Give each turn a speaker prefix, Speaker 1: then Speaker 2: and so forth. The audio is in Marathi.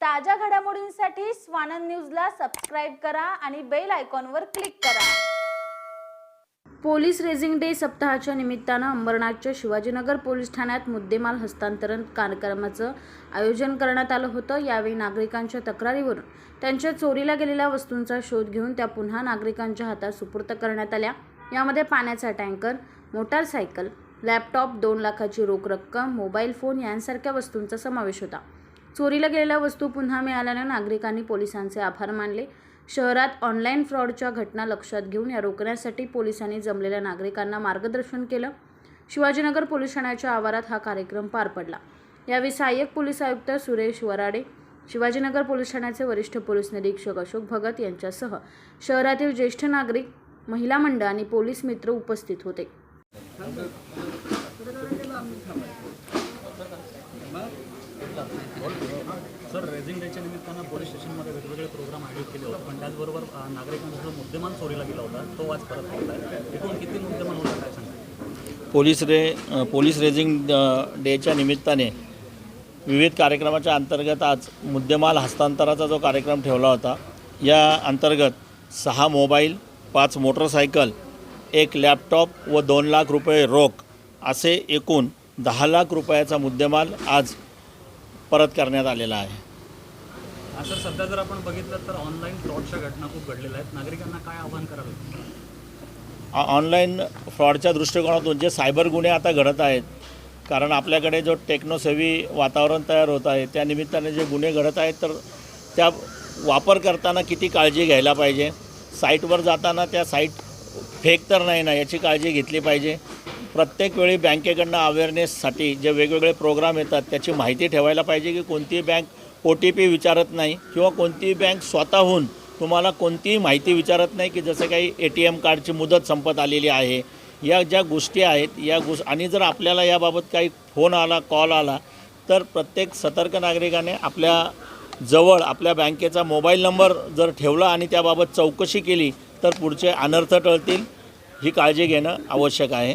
Speaker 1: ताज्या घडामोडींसाठी स्वानंद न्यूजला सबस्क्राईब करा आणि बेल आयकॉनवर क्लिक करा. पोलीस रेझिंग डे सप्ताहाच्या निमित्तानं अंबरनाथच्या शिवाजीनगर पोलीस ठाण्यात मुद्देमाल हस्तांतरण कार्यक्रमाचं आयोजन करण्यात आलं होतं. यावेळी नागरिकांच्या तक्रारीवरून त्यांच्या चोरीला गेलेल्या वस्तूंचा शोध घेऊन त्या पुन्हा नागरिकांच्या हातात सुपूर्त करण्यात आल्या. यामध्ये पाण्याचा टँकर मोटारसायकल लॅपटॉप दोन लाखाची रोख रक्कम मोबाईल फोन यांसारख्या वस्तूंचा समावेश होता. चोरीला गेलेल्या वस्तू पुन्हा मिळाल्यानं नागरिकांनी पोलिसांचे आभार मानले. शहरात ऑनलाईन फ्रॉडच्या घटना लक्षात घेऊन या रोखण्यासाठी पोलिसांनी जमलेल्या नागरिकांना मार्गदर्शन केलं. शिवाजीनगर पोलीस ठाण्याच्या आवारात हा कार्यक्रम पार पडला. यावेळी सहाय्यक पोलीस आयुक्त सुरेश वराडे शिवाजीनगर पोलीस ठाण्याचे वरिष्ठ पोलीस निरीक्षक अशोक भगत यांच्यासह शहरातील ज्येष्ठ नागरिक महिला मंडळ आणि पोलीस मित्र उपस्थित होते.
Speaker 2: सर रेझिंग डेच्या निमित्तानं पोलीस स्टेशनमध्ये वेगवेगळे प्रोग्राम आयोजित केले होते. पण त्याचबरोबर नागरिकांचा जो मुद्देमाल चोरीला गेला होता. तो आज परत आला आहे. एकूण किती मुद्देमाल होता काय सांगा
Speaker 3: पोलीस रे पोलीस रेझिंग डेच्या निमित्ताने विविध कार्यक्रमाच्या अंतर्गत आज मुद्देमाल हस्तांतराचा जो कार्यक्रम ठेवला होता या अंतर्गत सहा मोबाईल पाच मोटरसायकल एक लॅपटॉप व दोन लाख रुपये रोख असे एकूण दहा लाख रुपयाचा मुद्देमाल आज परत करण्यात आलेला आहे.
Speaker 2: सर सध्या जर आपण बघितलं तर ऑनलाईन फ्रॉडच्या घटना खूप घडलेल्या आहेत. नागरिकांना काय आव्हान करावे?
Speaker 3: ऑनलाईन फ्रॉडच्या दृष्टिकोनातून जे सायबर गुन्हे आता घडत आहेत कारण आपल्याकडे जो टेक्नोसेवी वातावरण तयार होत आहे त्या निमित्ताने जे गुन्हे घडत आहेत तर त्या वापर करताना किती काळजी घ्यायला पाहिजे? साईटवर जाताना त्या साईट फेक तर नाही ना याची काळजी घेतली पाहिजे? प्रत्येक वेळी बँकेकडनं अवेअरनेससाठी जे वेगवेगळे प्रोग्राम येतात त्याची माहिती ठेवायला पाहिजे की कोणतीही बँक ओ टी पी विचारत नाही किंवा कोणतीही बँक स्वतःहून तुम्हाला कोणतीही माहिती विचारत नाही की जसं काही ए टी एम कार्डची मुदत संपत आलेली आहे. या ज्या गोष्टी आहेत या गोष्ट आणि जर आपल्याला याबाबत काही फोन आला कॉल आला तर प्रत्येक सतर्क नागरिकाने आपल्या जवळ आपल्या बँकेचा मोबाईल नंबर जर ठेवला आणि त्याबाबत चौकशी केली तर पुढचे अनर्थ टळतील. ही काळजी घेणं आवश्यक आहे.